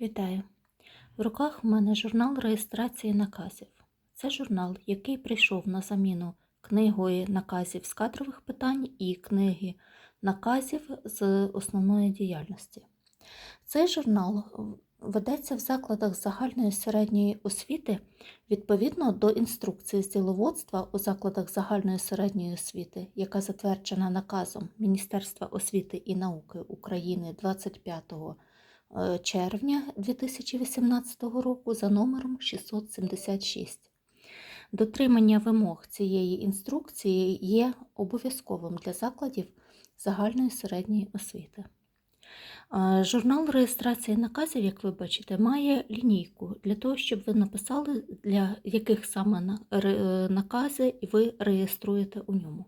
Вітаю! В руках у мене журнал реєстрації наказів. Це журнал, який прийшов на заміну книгою наказів з кадрових питань і книги наказів з основної діяльності. Цей журнал ведеться в закладах загальної середньої освіти відповідно до інструкції з діловодства у закладах загальної середньої освіти, яка затверджена наказом Міністерства освіти і науки України 25 е, червня 2018 року за номером 676. Дотримання вимог цієї інструкції є обов'язковим для закладів загальної середньої освіти. Е, Журнал реєстрації наказів, як ви бачите, має лінійку для того, щоб ви написали, для яких саме е, накази ви реєструєте у ньому.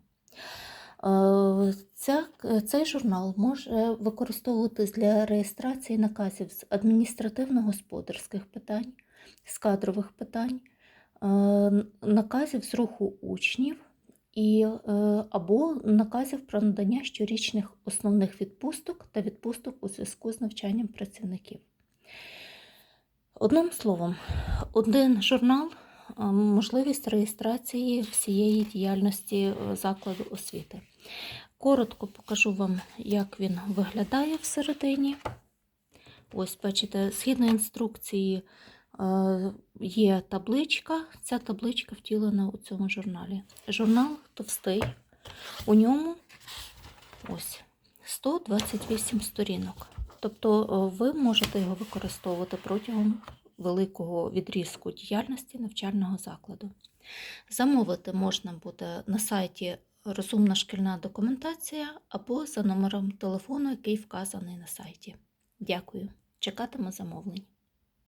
Е, Ця, цей журнал може використовуватись для реєстрації наказів з адміністративно-господарських питань, з кадрових питань, е, наказів з руху учнів і, е, або наказів про надання щорічних основних відпусток та відпусток у зв'язку з навчанням працівників. Одним словом, один журнал е, можливість реєстрації всієї діяльності е, закладу освіти. Коротко покажу вам, як він виглядає всередині. Ось, бачите, згідно інструкції е, є табличка. Ця табличка втілена у цьому журналі. Журнал товстий. У ньому ось 128 сторінок. Тобто е, ви можете його використовувати протягом великого відрізку діяльності навчального закладу. Замовити можна буде на сайті Розумна шкільна документація або за номером телефону, який вказаний на сайті. Дякую. Чекатиму замовлень.